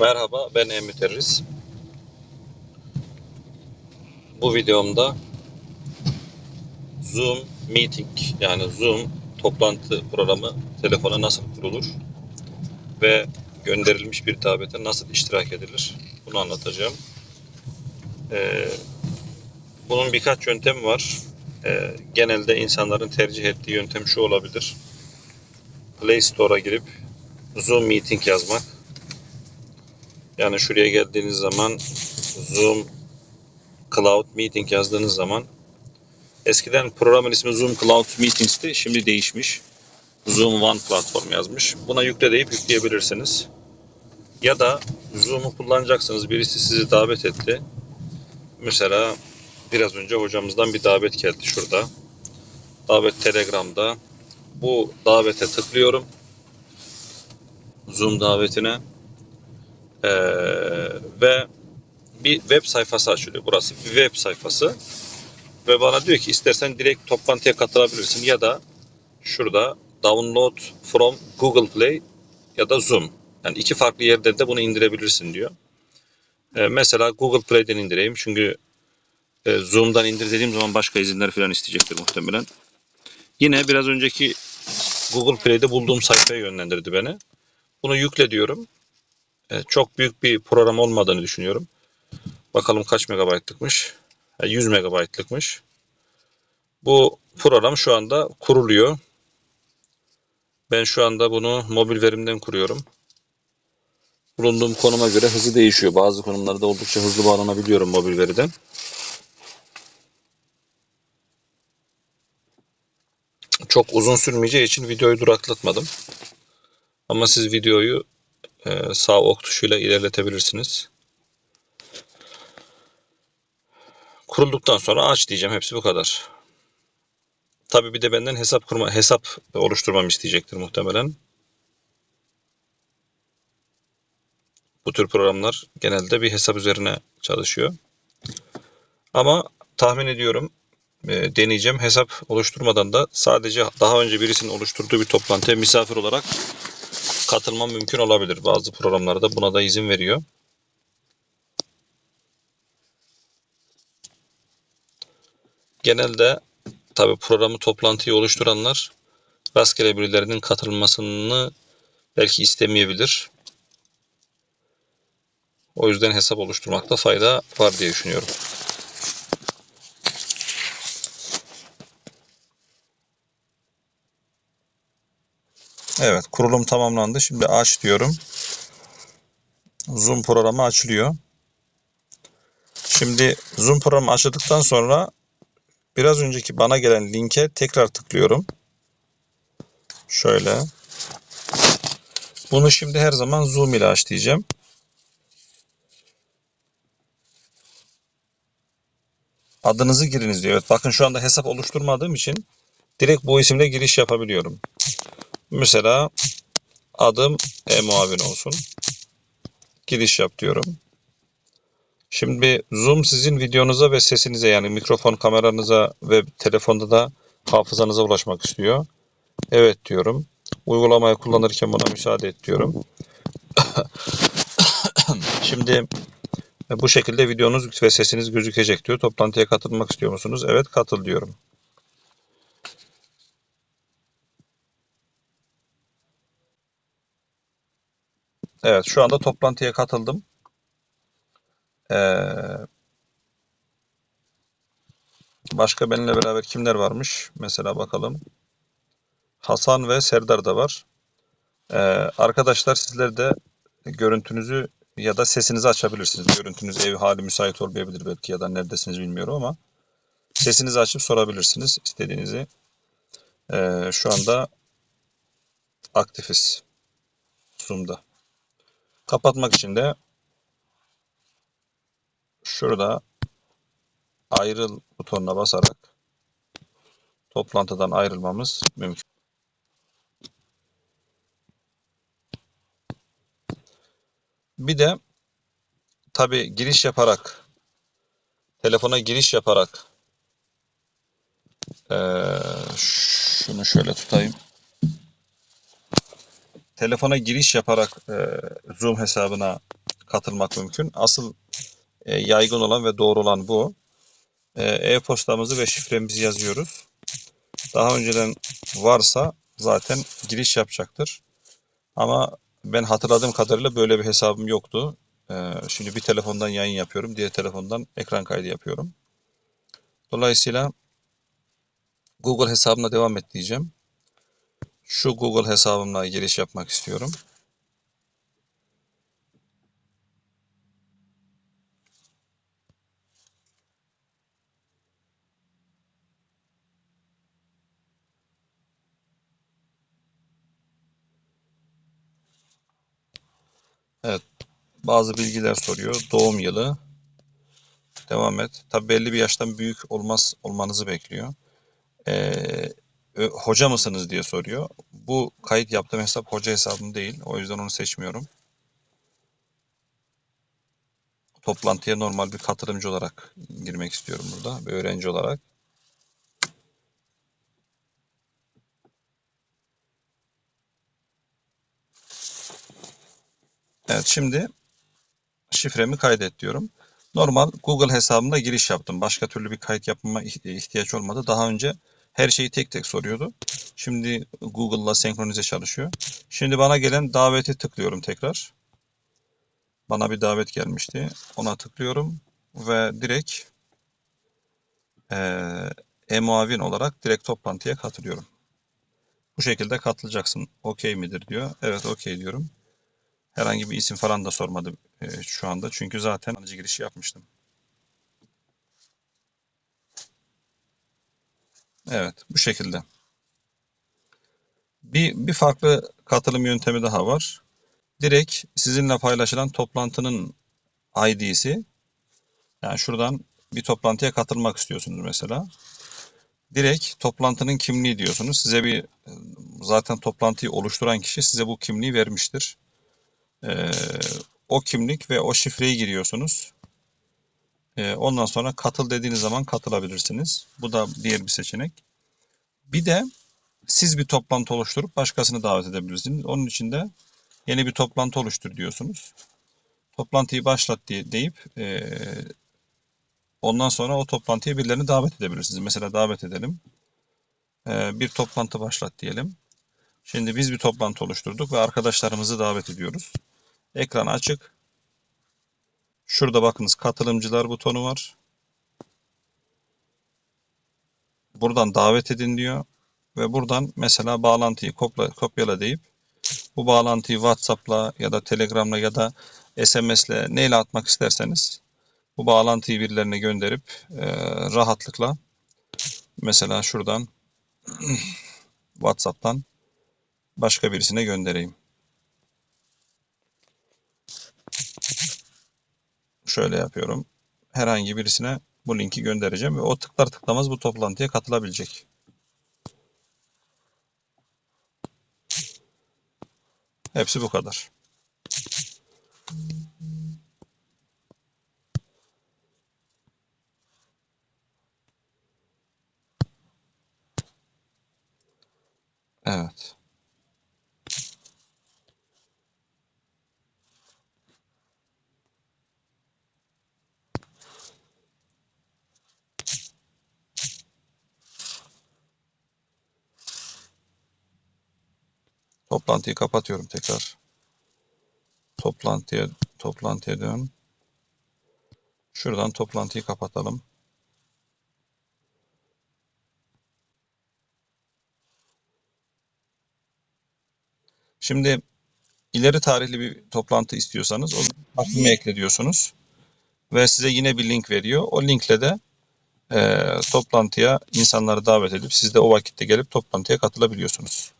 Merhaba ben Emre Terris. Bu videomda Zoom Meeting yani Zoom toplantı programı telefona nasıl kurulur ve gönderilmiş bir davete nasıl iştirak edilir bunu anlatacağım. Ee, bunun birkaç yöntemi var. Ee, genelde insanların tercih ettiği yöntem şu olabilir. Play Store'a girip Zoom Meeting yazmak. Yani şuraya geldiğiniz zaman Zoom Cloud Meeting yazdığınız zaman eskiden programın ismi Zoom Cloud Meetings'ti. Şimdi değişmiş. Zoom One platform yazmış. Buna yükle deyip yükleyebilirsiniz. Ya da Zoom'u kullanacaksınız. Birisi sizi davet etti. Mesela biraz önce hocamızdan bir davet geldi şurada. Davet Telegram'da. Bu davete tıklıyorum. Zoom davetine. Ee, ve bir web sayfası açılıyor. Burası bir web sayfası. Ve bana diyor ki istersen direkt toplantıya katılabilirsin ya da şurada download from Google Play ya da Zoom. Yani iki farklı yerden de bunu indirebilirsin diyor. Ee, mesela Google Play'den indireyim çünkü e, Zoom'dan indir dediğim zaman başka izinler falan isteyecektir muhtemelen. Yine biraz önceki Google Play'de bulduğum sayfaya yönlendirdi beni. Bunu yükle diyorum. E, çok büyük bir program olmadığını düşünüyorum. Bakalım kaç megabaytlıkmış. E, 100 megabaytlıkmış. Bu program şu anda kuruluyor. Ben şu anda bunu mobil verimden kuruyorum. Bulunduğum konuma göre hızı değişiyor. Bazı konumlarda oldukça hızlı bağlanabiliyorum mobil veriden. Çok uzun sürmeyeceği için videoyu duraklatmadım. Ama siz videoyu e, sağ ok tuşuyla ilerletebilirsiniz. Kurulduktan sonra aç diyeceğim. Hepsi bu kadar. Tabii bir de benden hesap kurma, hesap oluşturmamı isteyecektir muhtemelen. Bu tür programlar genelde bir hesap üzerine çalışıyor. Ama tahmin ediyorum e, deneyeceğim. Hesap oluşturmadan da sadece daha önce birisinin oluşturduğu bir toplantıya misafir olarak katılmam mümkün olabilir. Bazı programlarda buna da izin veriyor. Genelde tabi programı toplantıyı oluşturanlar rastgele birilerinin katılmasını belki istemeyebilir. O yüzden hesap oluşturmakta fayda var diye düşünüyorum. Evet kurulum tamamlandı. Şimdi aç diyorum. Zoom programı açılıyor. Şimdi Zoom programı açıldıktan sonra biraz önceki bana gelen linke tekrar tıklıyorum. Şöyle. Bunu şimdi her zaman Zoom ile aç diyeceğim. Adınızı giriniz diyor. Evet bakın şu anda hesap oluşturmadığım için direkt bu isimle giriş yapabiliyorum. Mesela adım e-muavin olsun. Giriş yap diyorum. Şimdi Zoom sizin videonuza ve sesinize yani mikrofon kameranıza ve telefonda da hafızanıza ulaşmak istiyor. Evet diyorum. Uygulamayı kullanırken buna müsaade et diyorum. Şimdi bu şekilde videonuz ve sesiniz gözükecek diyor. Toplantıya katılmak istiyor musunuz? Evet katıl diyorum. Evet şu anda toplantıya katıldım. Ee, başka benimle beraber kimler varmış? Mesela bakalım. Hasan ve Serdar da var. Ee, arkadaşlar sizler de görüntünüzü ya da sesinizi açabilirsiniz. Görüntünüz ev hali müsait olmayabilir belki ya da neredesiniz bilmiyorum ama sesinizi açıp sorabilirsiniz istediğinizi. Ee, şu anda aktifiz Zoom'da. Kapatmak için de şurada ayrıl butonuna basarak toplantıdan ayrılmamız mümkün. Bir de tabi giriş yaparak telefona giriş yaparak ee, şunu şöyle tutayım. Telefona giriş yaparak e, Zoom hesabına katılmak mümkün. Asıl e, yaygın olan ve doğru olan bu. E, E-postamızı ve şifremizi yazıyoruz. Daha önceden varsa zaten giriş yapacaktır. Ama ben hatırladığım kadarıyla böyle bir hesabım yoktu. E, şimdi bir telefondan yayın yapıyorum, diğer telefondan ekran kaydı yapıyorum. Dolayısıyla Google hesabına devam et diyeceğim. Şu Google hesabımla giriş yapmak istiyorum. Evet, bazı bilgiler soruyor. Doğum yılı. Devam et. Tabi belli bir yaştan büyük olmaz olmanızı bekliyor. Ee, ö- hoca mısınız diye soruyor. Bu kayıt yaptığım hesap hoca hesabım değil. O yüzden onu seçmiyorum. Toplantıya normal bir katılımcı olarak girmek istiyorum burada. Bir öğrenci olarak. Evet şimdi şifremi kaydet diyorum. Normal Google hesabımda giriş yaptım. Başka türlü bir kayıt yapmama ih- ihtiyaç olmadı. Daha önce her şeyi tek tek soruyordu. Şimdi Google'la senkronize çalışıyor. Şimdi bana gelen daveti tıklıyorum tekrar. Bana bir davet gelmişti. Ona tıklıyorum ve direkt e-muavin olarak direkt toplantıya katılıyorum. Bu şekilde katılacaksın. Okey midir diyor. Evet okey diyorum. Herhangi bir isim falan da sormadı e, şu anda. Çünkü zaten girişi yapmıştım. Evet, bu şekilde. Bir, bir farklı katılım yöntemi daha var. Direkt sizinle paylaşılan toplantının ID'si. Yani şuradan bir toplantıya katılmak istiyorsunuz mesela. Direkt toplantının kimliği diyorsunuz. Size bir zaten toplantıyı oluşturan kişi size bu kimliği vermiştir. Ee, o kimlik ve o şifreyi giriyorsunuz. Ee, ondan sonra katıl dediğiniz zaman katılabilirsiniz. Bu da diğer bir seçenek. Bir de siz bir toplantı oluşturup başkasını davet edebilirsiniz. Onun için de yeni bir toplantı oluştur diyorsunuz. Toplantıyı başlat diye deyip eee, ondan sonra o toplantıya birilerini davet edebilirsiniz. Mesela davet edelim. Eee, bir toplantı başlat diyelim. Şimdi biz bir toplantı oluşturduk ve arkadaşlarımızı davet ediyoruz. Ekran açık. Şurada bakınız katılımcılar butonu var. Buradan davet edin diyor. Ve buradan mesela bağlantıyı kopla, kopyala deyip bu bağlantıyı WhatsApp'la ya da Telegram'la ya da SMS'le neyle atmak isterseniz bu bağlantıyı birilerine gönderip e, rahatlıkla mesela şuradan WhatsApp'tan başka birisine göndereyim. Şöyle yapıyorum. Herhangi birisine bu linki göndereceğim ve o tıklar tıklamaz bu toplantıya katılabilecek. Hepsi bu kadar. Evet. Toplantıyı kapatıyorum tekrar. Toplantıya toplantıya dön. Şuradan toplantıyı kapatalım. Şimdi ileri tarihli bir toplantı istiyorsanız o takvime ekle diyorsunuz. Ve size yine bir link veriyor. O linkle de e, toplantıya insanları davet edip siz de o vakitte gelip toplantıya katılabiliyorsunuz.